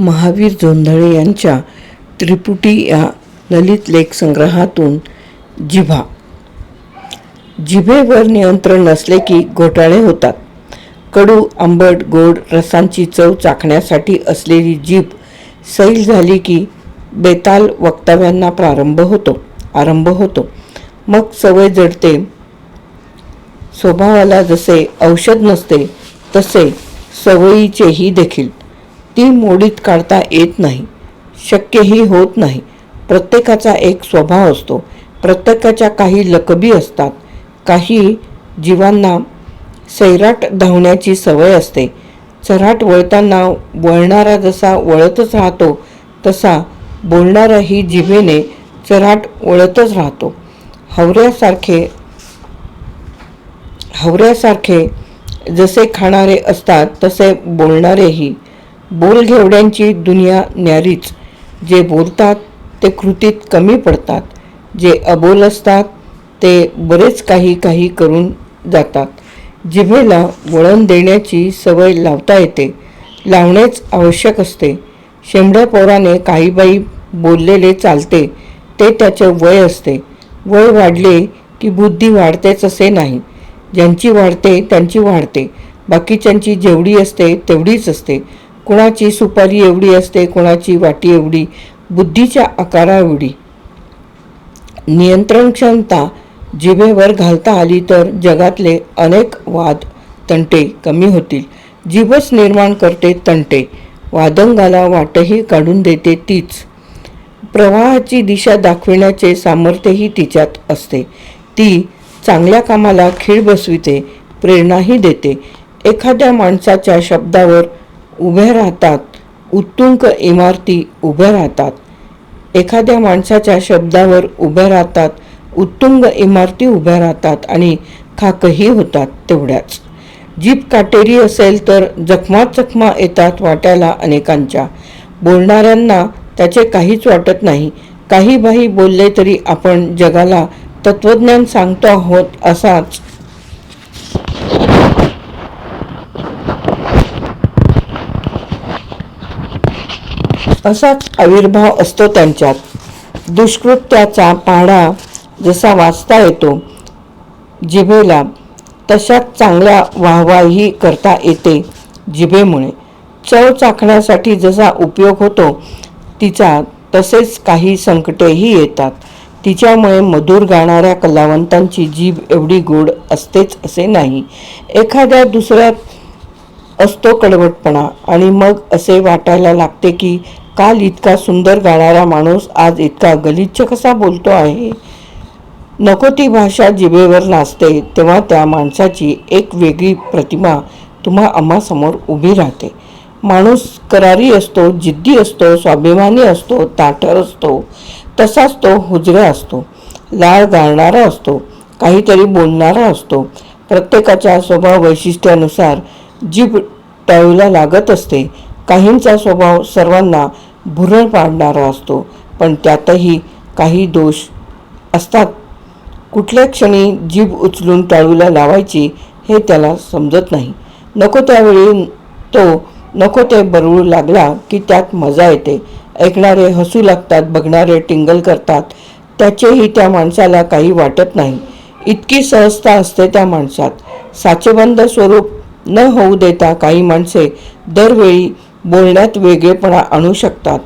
महावीर जोंधळे यांच्या त्रिपुटी या ललित लेख संग्रहातून जिभा. जिभेवर नियंत्रण नसले की घोटाळे होतात. कडू आंबट गोड रसांची चव चाखण्यासाठी असलेली जीभ सैल झाली की बेताल वक्तव्यांना प्रारंभ होतो आरंभ होतो. मग सवय जडते. स्वभावाला जसे औषध नसते तसे सवयीचेही देखील. ती मोडीत काढता येत नाही. शक्यही होत नाही. प्रत्येकाचा एक स्वभाव असतो. प्रत्येकाच्या काही लकबी असतात. काही जीवांना सैराट धावण्याची सवय असते. चराट वळताना वळणारा जसा वळतच राहतो तसा बोलणाराही जिभेने चराट वळतच राहतो. हवऱ्यासारखे हवऱ्यासारखे जसे खाणारे असतात तसे बोलणारेही. बोलघेवड्यांची दुनिया न्यारीच. जे बोलतात ते कृतीत कमी पडतात. जे अबोल असतात ते बरेच काही काही करून जातात. जिभेला वळण देण्याची सवय लावता येते. लावणेच आवश्यक असते. शेंबड्या पोराने काही बाई बोललेले चालते. ते त्याचे वय असते. वय वाढले की बुद्धी वाढतेच असे नाही. ज्यांची वाढते त्यांची वाढते. बाकीच्यांची जेवढी असते तेवढीच असते. कुणाची सुपारी एवढी असते कुणाची वाटी एवढी? बुद्धीच्या आकारा एवढी नियंत्रण क्षमता जिभेवर घालता आली तर जगातले अनेक वाद तंटे कमी होतील. जीवच निर्माण करते तंटे. वादंगाला वाटही काढून देते तीच. प्रवाहाची दिशा दाखविण्याचे सामर्थ्यही तिच्यात असते. ती चांगल्या कामाला खीळ बसविते प्रेरणाही देते. एखाद्या माणसाच्या शब्दावर उभ्या राहतात. उत्तुंग इमारती उभ्या राहतात. एखाद्या माणसाच्या शब्दावर उभ्या राहतात. उत्तुंग इमारती उभ्या राहतात आणि खाकही होतात तेवढ्याच. जीभ काटेरी असेल तर जखमात जखमा येतात वाट्याला अनेकांच्या. बोलणाऱ्यांना त्याचे काहीच वाटत नाही. काही बाही बोलले तरी आपण जगाला तत्वज्ञान सांगतो आहोत असाच असाच आविर्भाव असतो त्यांच्यात. दुष्कृत्याचा पाढा जसा वाचता येतो जिभेला तशाच चांगल्या वाहवाही करता येते जिभेमुळे. चव चाखण्यासाठी जसा उपयोग होतो तिचा तसेच काही संकटेही येतात. तिच्यामुळे मधुर गाणाऱ्या कलावंतांची जीभ एवढी गोड असतेच असे नाही. एखाद्या दुसऱ्यात असतो कडवटपणा आणि मग असे वाटायला लागते की काल इतका सुंदर गाणारा माणूस आज इतका गलिच्छ कसा बोलतो आहे? नको ती भाषा जिभेवर नाचते तेव्हा त्या माणसाची एक वेगळी प्रतिमा तुम्हा आम्हासमोर उभी राहते. माणूस करारी असतो जिद्दी असतो स्वाभिमानी असतो ताठर असतो तसाच तो हुजरा असतो. लाळ गाळणारा असतो काहीतरी बोलणारा असतो. प्रत्येकाच्या स्वभाव वैशिष्ट्यानुसार जीभ टाळूला लागत असते. काहींचा स्वभाव सर्वांना भुरळ पाडणारा असतो पण त्यातही काही दोष असतात. कुठल्या क्षणी जीभ उचलून टाळूला लावायची हे त्याला समजत नाही. नको त्यावेळी तो नको ते बरळू लागला की त्यात मजा येते. ऐकणारे हसू लागतात बघणारे टिंगल करतात. त्याचेही त्या माणसाला काही वाटत नाही. इतकी सहजता असते त्या माणसात. साचेबंद स्वरूप न होऊ देता काही माणसे दरवेळी बोलण्यात वेगळेपणा आणू शकतात.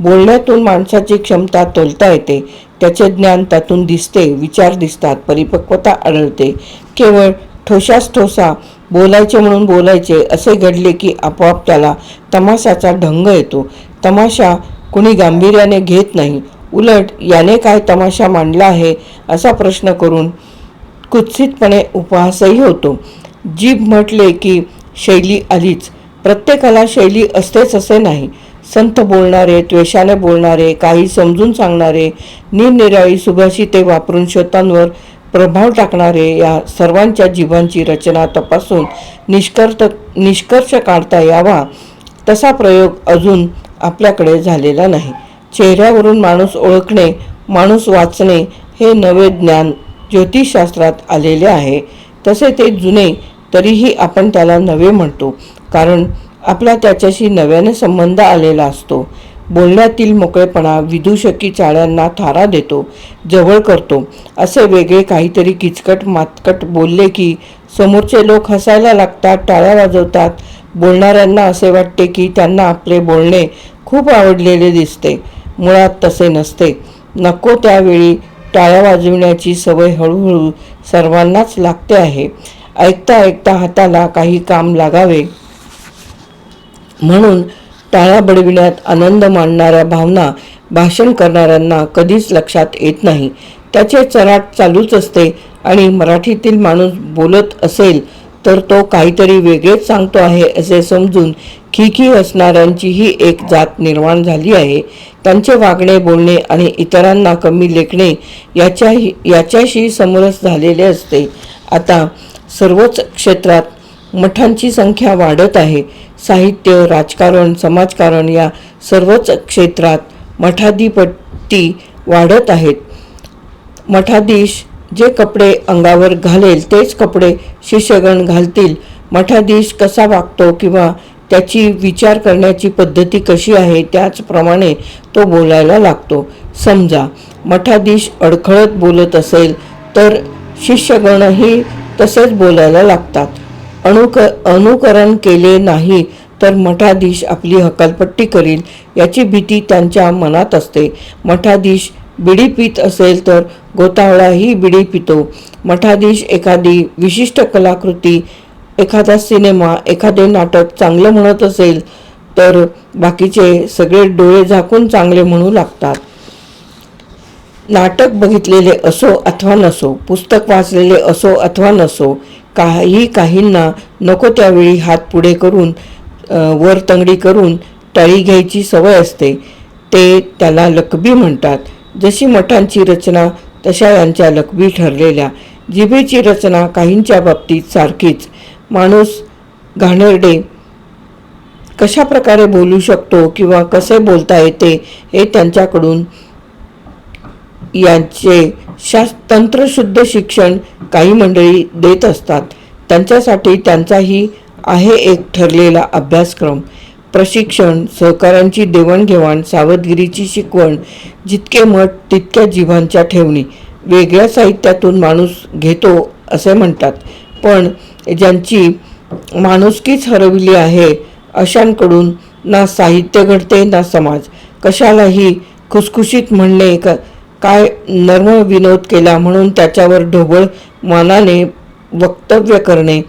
बोलण्यातून माणसाची क्षमता तोलता येते. त्याचे ज्ञान त्यातून दिसते विचार दिसतात परिपक्वता आढळते. केवळ ठोशास ठोसा बोलायचे म्हणून बोलायचे असे घडले की आपोआप त्याला तमाशाचा ढंग येतो. तमाशा कुणी गांभीर्याने घेत नाही. उलट याने काय तमाशा मांडला आहे असा प्रश्न करून कुत्सितपणे उपहासही होतो. जीभ म्हटले की शैली आलीच. प्रत्येकाला शैली असतेच असे नाही. संत बोलणारे त्वेषाने बोलणारे काही समजून सांगणारे निरनिराळी सुभाषिते वापरून श्रोतांवर प्रभाव टाकणारे या सर्वांच्या जीवांची रचना तपासून निष्कर्त निष्कर्ष काढता यावा. तसा प्रयोग अजून आपल्याकडे झालेला नाही. चेहऱ्यावरून माणूस ओळखणे माणूस वाचणे हे नवे ज्ञान ज्योतिषशास्त्रात आलेले आहे. तसे ते जुने तरीही आपण त्याला नवे म्हणतो. कारण आपला त्याच्याशी नव्याने संबंध आलेला असतो. बोलण्यातील मोकळेपणा विदूषकी चाळ्यांना थारा देतो जवळ करतो. असे वेगळे काहीतरी किचकट मातकट बोलले की समोरचे लोक हसायला लागतात टाळ्या वाजवतात. बोलणाऱ्यांना असे वाटते की त्यांना आपले बोलणे खूप आवडलेले दिसते. मुळात तसे नसते. नको त्यावेळी टाळ्या वाजविण्याची सवय हळूहळू सर्वांनाच लागते आहे. ऐकता ऐकता हाताला काही काम लागावे. म्हणून टाळ्या बडविण्यात आनंद मानणाऱ्या भावना भाषण करणाऱ्यांना कधीच लक्षात येत नाही. त्याचे चराट चालूच असते आणि मराठीतील माणूस बोलत असेल तर तो काहीतरी वेगळेच सांगतो आहे असे समजून खिखी असणाऱ्यांचीही एक जात निर्माण झाली आहे. त्यांचे वागणे बोलणे आणि इतरांना कमी लेखणे याच्याही याच्याशी समरस झालेले असते. आता सर्वच क्षेत्रात मठांची संख्या वाढत आहे. साहित्य राजकारण समाजकारण या सर्वच क्षेत्रात मठाधिपती वाढत आहेत. मठाधीश जे कपडे अंगावर घालेल तेच कपडे शिष्यगण घालतील. मठाधीश कसा वागतो किंवा त्याची विचार करण्याची पद्धती कशी आहे त्याचप्रमाणे तो बोलायला लागतो. समजा मठाधीश अडखळत बोलत असेल तर शिष्यगणही तसेच बोलायला लागतात. अणुक अनुकरण केले नाही तर मठाधीश आपली हकालपट्टी करील याची भीती त्यांच्या मनात असते. मठाधीश बिडी पित असेल तर गोतावळाही बिडी पितो. मठाधीश एखादी विशिष्ट कलाकृती एखादा सिनेमा एखादे नाटक चांगलं म्हणत असेल तर बाकीचे सगळे डोळे झाकून चांगले म्हणू लागतात. नाटक बघितलेले असो अथवा नसो पुस्तक वाचलेले असो अथवा नसो काही काहींना नको त्यावेळी हात पुढे करून वर तंगडी करून टाळी घ्यायची सवय असते. ते त्याला लकबी म्हणतात. जशी मठांची रचना तशा यांच्या लकबी ठरलेल्या. जिभेची रचना काहींच्या बाबतीत सारखीच. माणूस घाणेरडे कशा प्रकारे बोलू शकतो किंवा कसे बोलता येते हे त्यांच्याकडून यांचे शास तंत्रशुद्ध शिक्षण काही मंडळी देत असतात. त्यांच्यासाठी त्यांचाही आहे एक ठरलेला अभ्यासक्रम. प्रशिक्षण सहकाऱ्यांची देवाणघेवाण सावधगिरीची शिकवण जितके मठ तितक्या जीवांच्या ठेवणी. वेगळ्या साहित्यातून माणूस घेतो असे म्हणतात. पण ज्यांची माणुसकीच हरविली आहे अशांकडून ना साहित्य घडते ना समाज. कशालाही खुसखुशीत म्हणणे का काय नर्म विनोद केला म्हणून त्याच्यावर ढोबळ मनाने वक्तव्य करणे.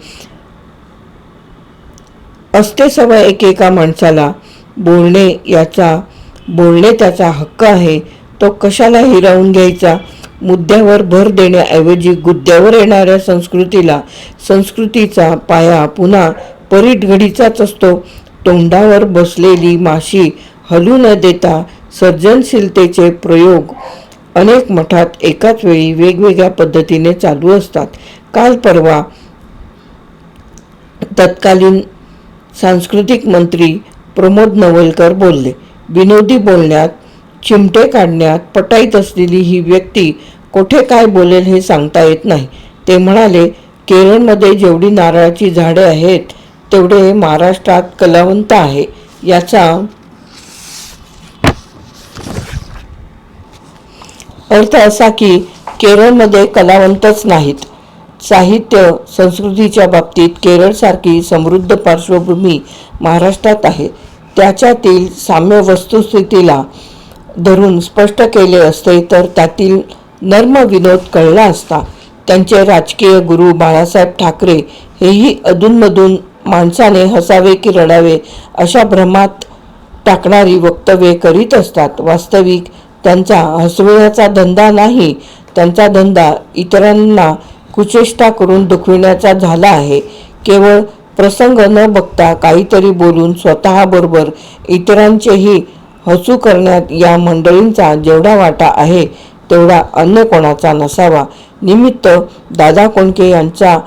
असते सवय एकेका माणसाला. बोलणे याचा बोलणे त्याचा हक्क आहे. तो कशाला हिरावून घ्यायचा? मुद्द्यावर भर देण्याऐवजी गुद्द्यावर येणाऱ्या संस्कृतीला. संस्कृतीचा पाया पुन्हा परीटघडीचाच असतो. तोंडावर बसलेली माशी हलू न देता सर्जनशीलतेचे प्रयोग अनेक मठात एकाच वेळी वेगवेगळ्या पद्धतीने चालू असतात. काल परवा तत्कालीन सांस्कृतिक मंत्री प्रमोद नवलकर बोलले. विनोदी बोलण्यात चिमटे काढण्यात पटाईत असलेली ही व्यक्ती कोठे काय बोलेल हे सांगता येत नाही. ते म्हणाले केरळमध्ये जेवढी नारळाची झाडे आहेत तेवढे महाराष्ट्रात कलावंत आहे. याचा अर्थ असा की केरळमध्ये कलावंतच नाहीत. साहित्य संस्कृतीच्या बाबतीत केरळसारखी समृद्ध पार्श्वभूमी महाराष्ट्रात आहे. त्याच्यातील साम्य वस्तुस्थितीला धरून स्पष्ट केले असते तर त्यातील नर्म विनोद कळला असता. त्यांचे राजकीय गुरु बाळासाहेब ठाकरे हेही अधूनमधून माणसाने हसावे की रडावे अशा भ्रमात टाकणारी वक्तव्ये करीत असतात. वास्तविक त्यांचा हसविण्याचा धंदा नाही त्यांचा धंदा इतरांना कुचेष्टा करून दुखविण्याचा झाला आहे. केवळ प्रसंग न बघता काहीतरी बोलून स्वतःबरोबर इतरांचेही हसू करण्यात या मंडळींचा जेवढा वाटा आहे तेवढा अन्य कोणाचा नसावा. निमित्त दादा कोंडके यांचा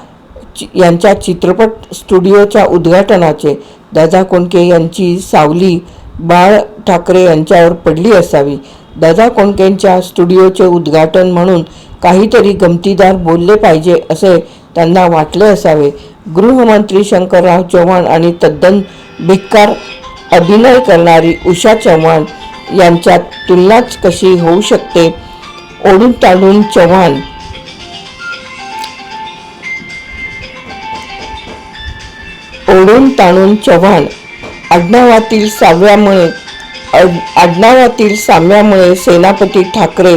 चि- यांच्या चित्रपट स्टुडिओच्या उद्घाटनाचे दादा कोंडके यांची सावली बाळ ठाकरे यांच्यावर पडली असावी. दादा कोंडकेंच्या स्टुडिओचे उद्घाटन म्हणून काहीतरी गमतीदार बोलले पाहिजे असे त्यांना वाटले असावे. गृहमंत्री शंकरराव चव्हाण आणि तद्दन भिक्कार अभिनय करणारी उषा चव्हाण यांच्यात तुलनाच कशी होऊ शकते? ओढून ताडून चव्हाण. ओढून ताणून चव्हाण. आडनावातील साव्यामुळे आडनावातील साम्यामुळे सेनापती ठाकरे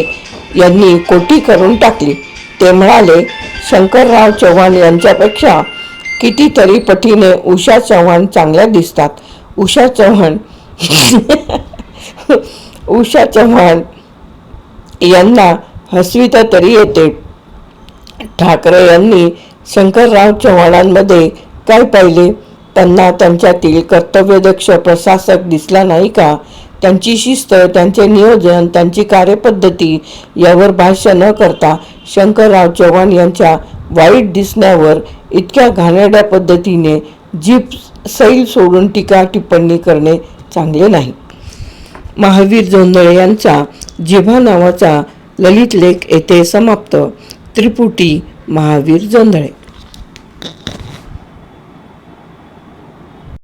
यांनी कोटी करून टाकली. ते म्हणाले शंकरराव चव्हाण यांच्यापेक्षा कितीतरी पटीने उषा चव्हाण चांगल्या दिसतात. उषा चव्हाण उषा चव्हाण यांना हसविता तरी येते. ठाकरे यांनी शंकरराव चव्हाणांमध्ये काय पाहिले? त्यांना त्यांच्यातील कर्तव्यदक्ष प्रशासक दिसला नाही का? त्यांची शिस्त त्यांचे नियोजन त्यांची कार्यपद्धती यावर भाष्य न करता शंकरराव चव्हाण यांच्या वाईट दिसण्यावर इतक्या घाणेरड्या पद्धतीने जीप सैल सोडून टीका टिप्पणी करणे चांगले नाही. महावीर जोंधळे यांचा जिभा नावाचा ललित लेख येथे समाप्त. त्रिपुटी महावीर जोंधळे.